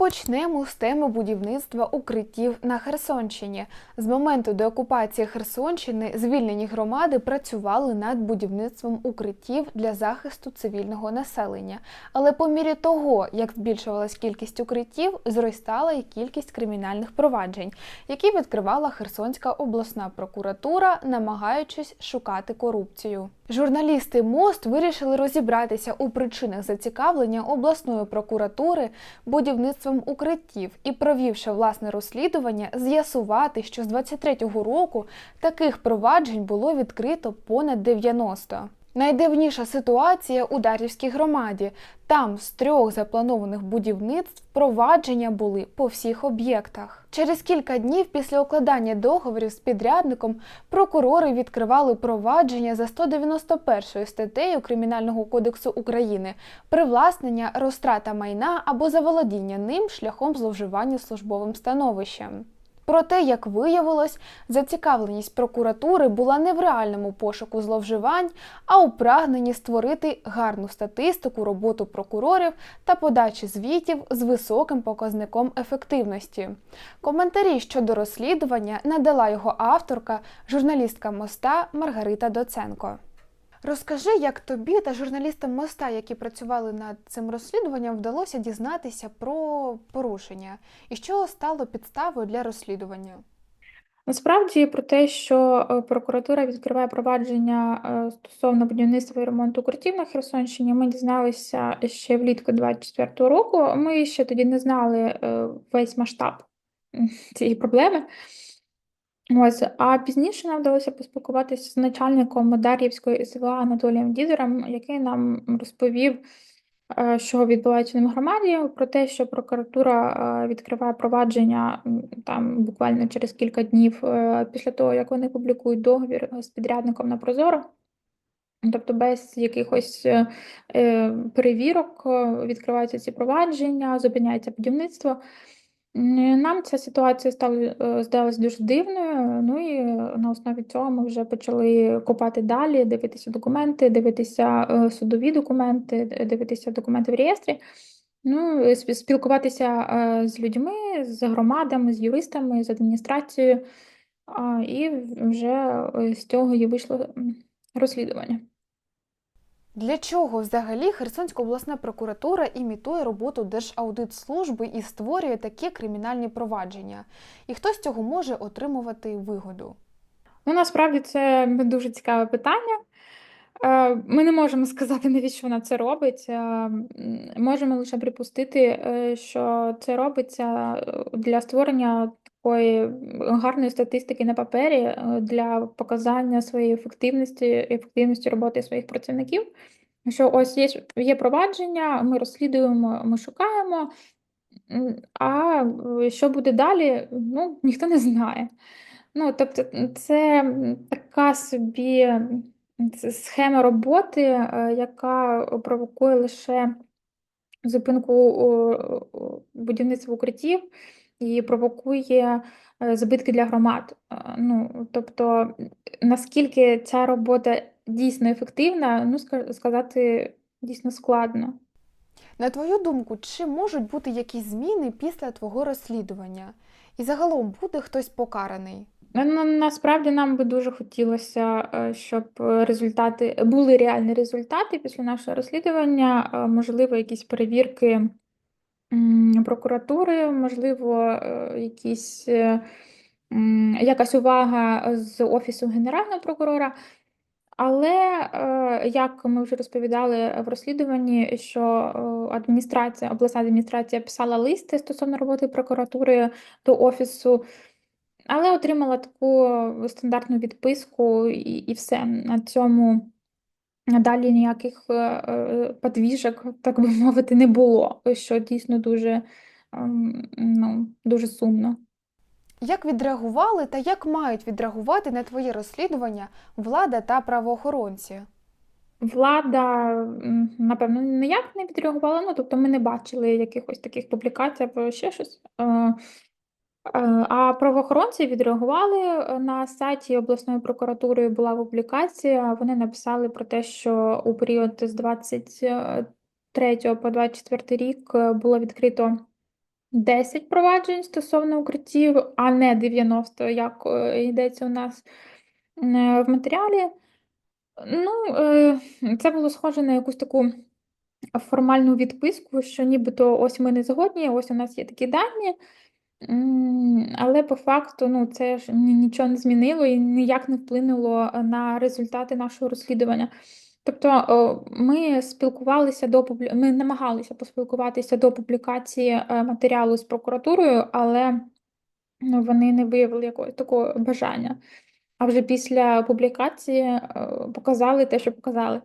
Почнемо з теми будівництва укриттів на Херсонщині. З моменту деокупації Херсонщини звільнені громади працювали над будівництвом укриттів для захисту цивільного населення. Але по мірі того, як збільшувалась кількість укриттів, зростала і кількість кримінальних проваджень, які відкривала Херсонська обласна прокуратура, намагаючись шукати корупцію. Журналісти МОСТ вирішили розібратися у причинах зацікавлення обласної прокуратури будівництвом укриттів і, провівши власне розслідування, з'ясувати, що з 23-го року таких проваджень було відкрито понад 90. Найдивніша ситуація у Дар'ївській громаді. Там з трьох запланованих будівництв провадження були по всіх об'єктах. Через кілька днів після укладання договорів з підрядником прокурори відкривали провадження за 191 статтею Кримінального кодексу України привласнення, розтрата майна або заволодіння ним шляхом зловживання службовим становищем. Проте, як виявилось, зацікавленість прокуратури була не в реальному пошуку зловживань, а у прагненні створити гарну статистику роботу прокурорів та подачі звітів з високим показником ефективності. Коментарі щодо розслідування надала його авторка, журналістка моста Маргарита Доценко. Розкажи, як тобі та журналістам моста, які працювали над цим розслідуванням, вдалося дізнатися про порушення і що стало підставою для розслідування? Насправді про те, що е, прокуратура відкриває провадження е, стосовно будівництва і ремонту укриттів на Херсонщині, ми дізналися ще влітку 24-го року. Ми ще тоді не знали е, весь масштаб цієї проблеми. Ось, а пізніше нам вдалося поспілкуватися з начальником Дар'ївської СВА Анатолієм Дідером, який нам розповів, е, що відбувається в громаді, про те, що прокуратура е, відкриває провадження там буквально через кілька днів е, після того, як вони публікують договір з підрядником на Прозоро. Тобто без якихось перевірок відкриваються ці провадження, зупиняється будівництво. Нам ця ситуація стала е, здалась дуже дивною. Ну і е, на основі цього ми вже почали копати далі, дивитися документи, дивитися е, судові документи, дивитися документи в реєстрі. Ну, спілкуватися з людьми, з громадами, з юристами, з адміністрацією. І вже з цього і вийшло розслідування. Для чого взагалі Херсонська обласна прокуратура імітує роботу Держаудитслужби і створює такі кримінальні провадження? І хто з цього може отримувати вигоду? Ну, насправді це дуже цікаве питання. Е, Ми не можемо сказати, навіщо вона це робить. Е, Можемо лише припустити, е, що це робиться для створення такої гарної статистики на папері, е, для показання своєї ефективності, ефективності роботи своїх працівників. Що ось є, є провадження, ми розслідуємо, ми шукаємо, а е, що буде далі, ну, ніхто не знає. Ну, тобто, це така собі схема роботи, е, яка провокує лише зупинку будівництва укриттів і провокує е, збитки для громад. Е, Ну, тобто, наскільки ця робота дійсно ефективна, ну, ска- сказати дійсно складно. На твою думку, чи можуть бути якісь зміни після твого розслідування? І загалом буде хтось покараний? Ну, насправді нам би дуже хотілося, е, щоб результати були реальні результати після нашого розслідування, можливо, якісь перевірки прокуратури, можливо, е, якісь, е, якась увага з Офісу Генерального прокурора. Але, е, як ми вже розповідали в розслідуванні, що адміністрація, обласна адміністрація писала листи стосовно роботи прокуратури до офісу, але отримала таку стандартну відписку і, і все. На цьому далі ніяких е, е, подвіжок, так би мовити, не було, що дійсно дуже, ем, ну, дуже сумно. Як відреагували та як мають відреагувати на твоє розслідування влада та правоохоронці? влада, напевно, ніяк не відреагувала. Ну, тобто ми не бачили якихось таких публікацій або ще щось. Е, А правоохоронці відреагували Е, на сайті обласної прокуратури була публікація. Вони написали про те, що у період з 23 по 24 рік е, було відкрито 10 проваджень стосовно укриттів, а не 90, як йдеться у нас в матеріалі. Ну, це було схоже на якусь таку формальну відписку, що нібито ось ми не згодні, ось у нас є такі дані. Але по факту ну, це ж ні- нічого не змінило і ніяк не вплинуло на результати нашого розслідування. Тобто ми спілкувалися до ми намагалися поспілкуватися до публікації е, матеріалу з прокуратурою, але ну, вони не виявили якогось такого бажання. А вже після публікації е, показали те, що показали.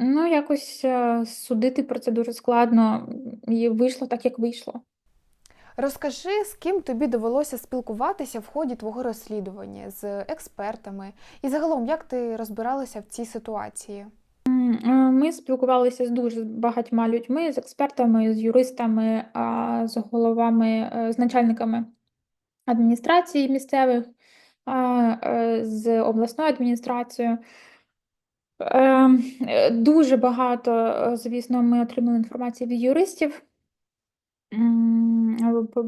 Ну, якось е, судити про це дуже складно, і вийшло так, як вийшло. Розкажи, з ким тобі довелося спілкуватися в ході твого розслідування з експертами, і загалом, як ти розбиралася в цій ситуації? Е, Ми спілкувалися з дуже багатьма людьми, з експертами, з юристами, з головами, е, з начальниками адміністрації місцевих, е, з обласною адміністрацією. Дуже багато, звісно, ми отримали інформації від юристів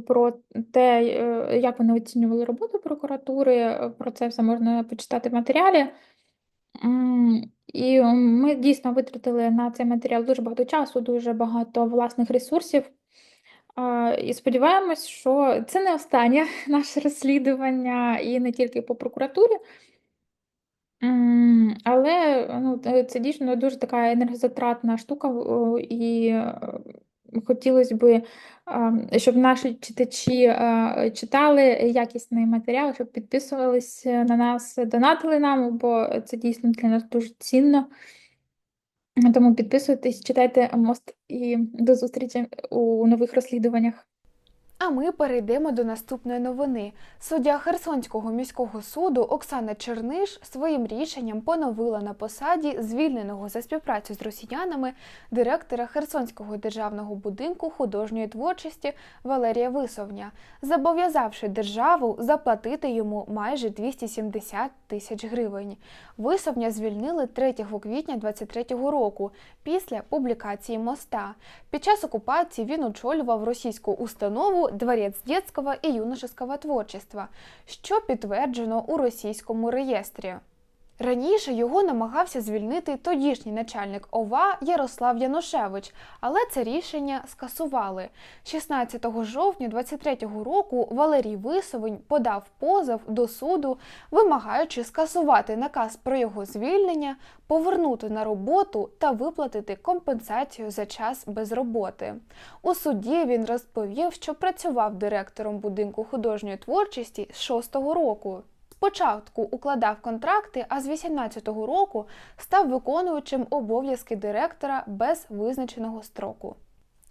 про те, е, як вони оцінювали роботу прокуратури. е, Про це все можна почитати в матеріалі. І ми дійсно витратили на цей матеріал дуже багато часу, дуже багато власних ресурсів. І сподіваємось, що це не останнє наше розслідування, і не тільки по прокуратурі. Але ну, це дійсно дуже така енергозатратна штука, і е, хотілося б, щоб наші читачі е, читали якісний матеріал, щоб підписувались на нас, донатили нам, бо це дійсно для нас дуже цінно. Тому підписуйтесь, читайте мост і до зустрічі у нових розслідуваннях. А ми перейдемо до наступної новини. Суддя Херсонського міського суду Оксана Черниш своїм рішенням поновила на посаді звільненого за співпрацю з росіянами директора Херсонського державного будинку художньої творчості Валерія Висовня, зобов'язавши державу заплатити йому майже 270 тисяч гривень. Висовня звільнили 3 квітня 2023 року після публікації моста. Під час окупації він очолював російську установу Дворец детського і юношеского творчества, що підтверджено у російському реєстрі. Раніше його намагався звільнити тодішній начальник ОВА Ярослав Янушевич, але це рішення скасували. 16 жовтня 23-го року Валерій Висовень подав позов до суду, вимагаючи скасувати наказ про його звільнення, повернути на роботу та виплатити компенсацію за час без роботи. У суді він розповів, що працював директором будинку художньої творчості з 6-го року. Спочатку укладав контракти, а з 18-го року став виконуючим обов'язки директора без визначеного строку.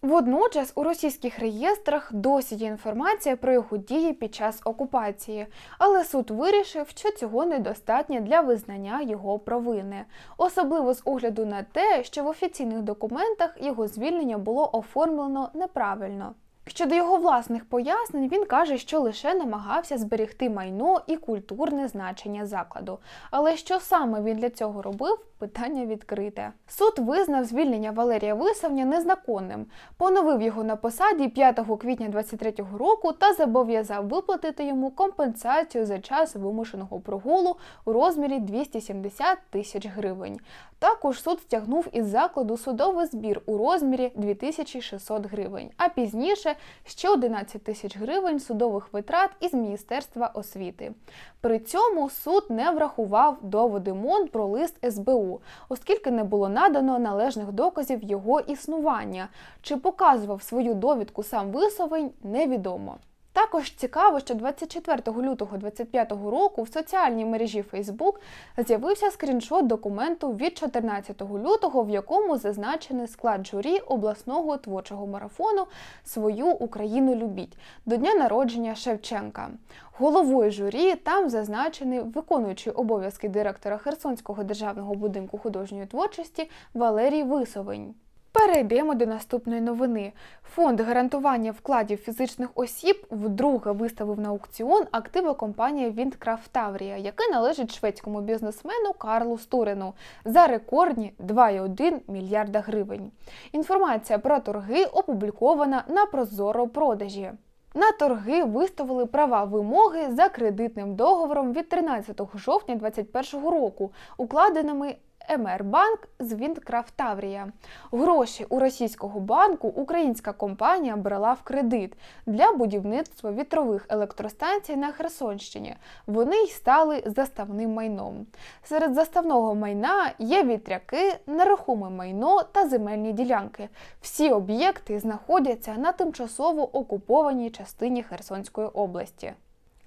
Водночас у російських реєстрах досі є інформація про його дії під час окупації, але суд вирішив, що цього недостатньо для визнання його провини, особливо з огляду на те, що в офіційних документах його звільнення було оформлено неправильно. Щодо його власних пояснень, він каже, що лише намагався зберегти майно і культурне значення закладу. Але що саме він для цього робив, питання відкрите. Суд визнав звільнення Валерія Висовня незаконним, поновив його на посаді 5 квітня 2023 року та зобов'язав виплатити йому компенсацію за час вимушеного прогулу у розмірі 270 тисяч гривень. Також суд стягнув із закладу судовий збір у розмірі 2600 гривень, а пізніше ще 11 тисяч гривень судових витрат із Міністерства освіти. При цьому суд не врахував доводи МОН про лист СБУ, оскільки не було надано належних доказів його існування. Чи показував свою довідку сам Висовень, невідомо. Також цікаво, що 24 лютого 2025 року в соціальній мережі Facebook з'явився скріншот документу від 14 лютого, в якому зазначений склад журі обласного творчого марафону Свою Україну любіть до дня народження Шевченка. Головою журі там зазначений виконуючий обов'язки директора Херсонського державного будинку художньої творчості Валерій Висовень. Перейдемо до наступної новини. Фонд гарантування вкладів фізичних осіб вдруге виставив на аукціон активи компанії Windcraft Таврія, яка належить шведському бізнесмену Карлу Стурину за рекордні 2,1 мільярда гривень. Інформація про торги опублікована на Прозоро продажі. На торги виставили права вимоги за кредитним договором від 13 жовтня 2021 року, укладеними МР-банк з Віндкрафт Таврія. Гроші у російського банку українська компанія брала в кредит для будівництва вітрових електростанцій на Херсонщині. Вони й стали заставним майном. Серед заставного майна є вітряки, нерухоме майно та земельні ділянки. Всі об'єкти знаходяться на тимчасово окупованій частині Херсонської області.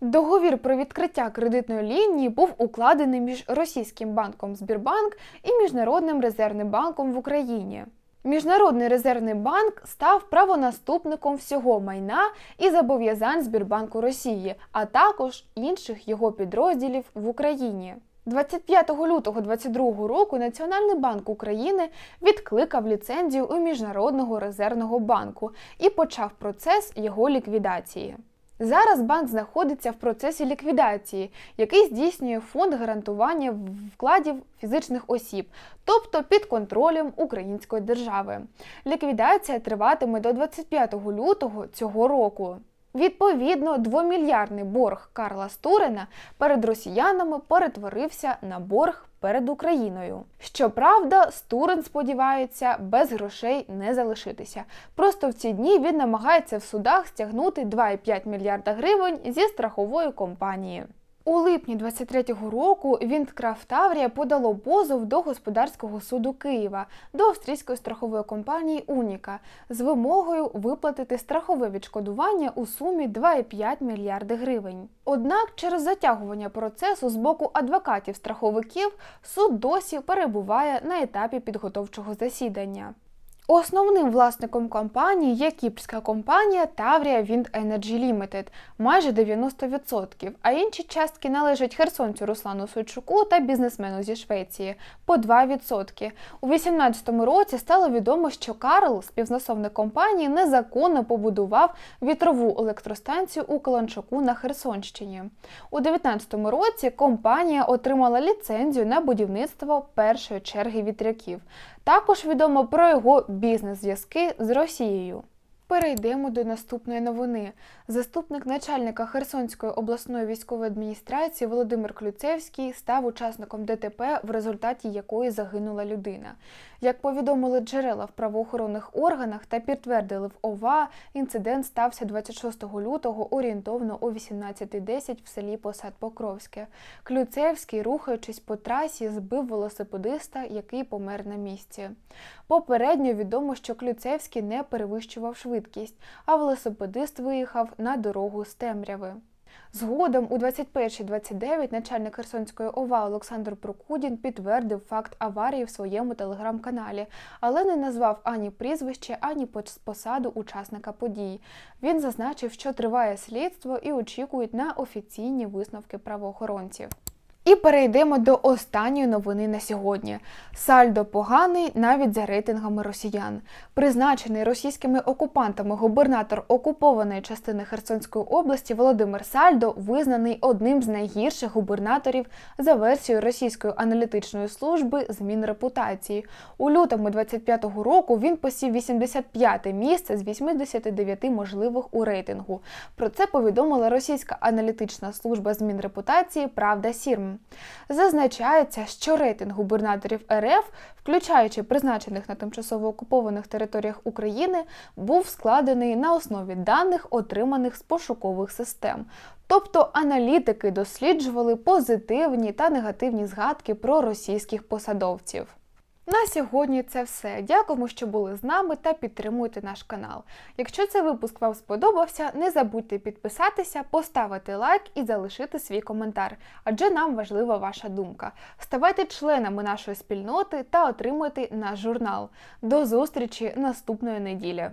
Договір про відкриття кредитної лінії був укладений між російським банком Збірбанк і Міжнародним резервним банком в Україні. Міжнародний резервний банк став правонаступником всього майна і зобов'язань Збірбанку Росії, а також інших його підрозділів в Україні. 25 лютого 2022 року Національний банк України відкликав ліцензію у Міжнародного резервного банку і почав процес його ліквідації. Зараз банк знаходиться в процесі ліквідації, який здійснює фонд гарантування вкладів фізичних осіб, тобто під контролем Української держави. Ліквідація триватиме до 25 лютого цього року. Відповідно, двомільярдний борг Карла Стурена перед росіянами перетворився на борг перед Україною. Щоправда, Стурен сподівається без грошей не залишитися. Просто в ці дні він намагається в судах стягнути 2,5 мільярда гривень зі страхової компанії. У липні 23-го року Віндкрафт Таврія подало позов до господарського суду Києва до австрійської страхової компанії Уніка з вимогою виплатити страхове відшкодування у сумі 2,5 мільярди гривень. Однак через затягування процесу з боку адвокатів страховиків суд досі перебуває на етапі підготовчого засідання. Основним власником компанії є кіпрська компанія Таврія Wind Energy Limited – майже 90%, а інші частки належать херсонцю Руслану Сойчуку та бізнесмену зі Швеції – по 2%. У 2018 році стало відомо, що Карл, співзасновник компанії, незаконно побудував вітрову електростанцію у Каланчуку на Херсонщині. У 2019 році компанія отримала ліцензію на будівництво першої черги вітряків. Також відомо про його бізнес-зв'язки з Росією. Перейдемо до наступної новини. Заступник начальника Херсонської обласної військової адміністрації Володимир Клюцевський став учасником ДТП, в результаті якої загинула людина. Як повідомили джерела в правоохоронних органах та підтвердили в ОВА, інцидент стався 26 лютого орієнтовно о 18.10 в селі Посад Покровське. Клюцевський, рухаючись по трасі, збив велосипедиста, який помер на місці. Попередньо відомо, що Клюцевський не перевищував швидкість, а велосипедист виїхав на дорогу з темряви. Згодом у 21.29 начальник Херсонської ОВА Олександр Прокудін підтвердив факт аварії в своєму телеграм-каналі, але не назвав ані прізвище, ані посаду учасника подій. Він зазначив, що триває слідство і очікують на офіційні висновки правоохоронців. І перейдемо до останньої новини на сьогодні. Сальдо поганий навіть за рейтингами росіян. Призначений російськими окупантами губернатор окупованої частини Херсонської області Володимир Сальдо визнаний одним з найгірших губернаторів за версією російської аналітичної служби змін репутації. У лютому 25-го року він посів 85-те місце з 89 можливих у рейтингу. Про це повідомила російська аналітична служба змін репутації Правда Сірм. Зазначається, що рейтинг губернаторів РФ, включаючи призначених на тимчасово окупованих територіях України, був складений на основі даних, отриманих з пошукових систем. Тобто аналітики досліджували позитивні та негативні згадки про російських посадовців. На сьогодні це все. Дякуємо, що були з нами та підтримуйте наш канал. Якщо цей випуск вам сподобався, не забудьте підписатися, поставити лайк і залишити свій коментар, адже нам важлива ваша думка. Ставайте членами нашої спільноти та отримуйте наш журнал. До зустрічі наступної неділі!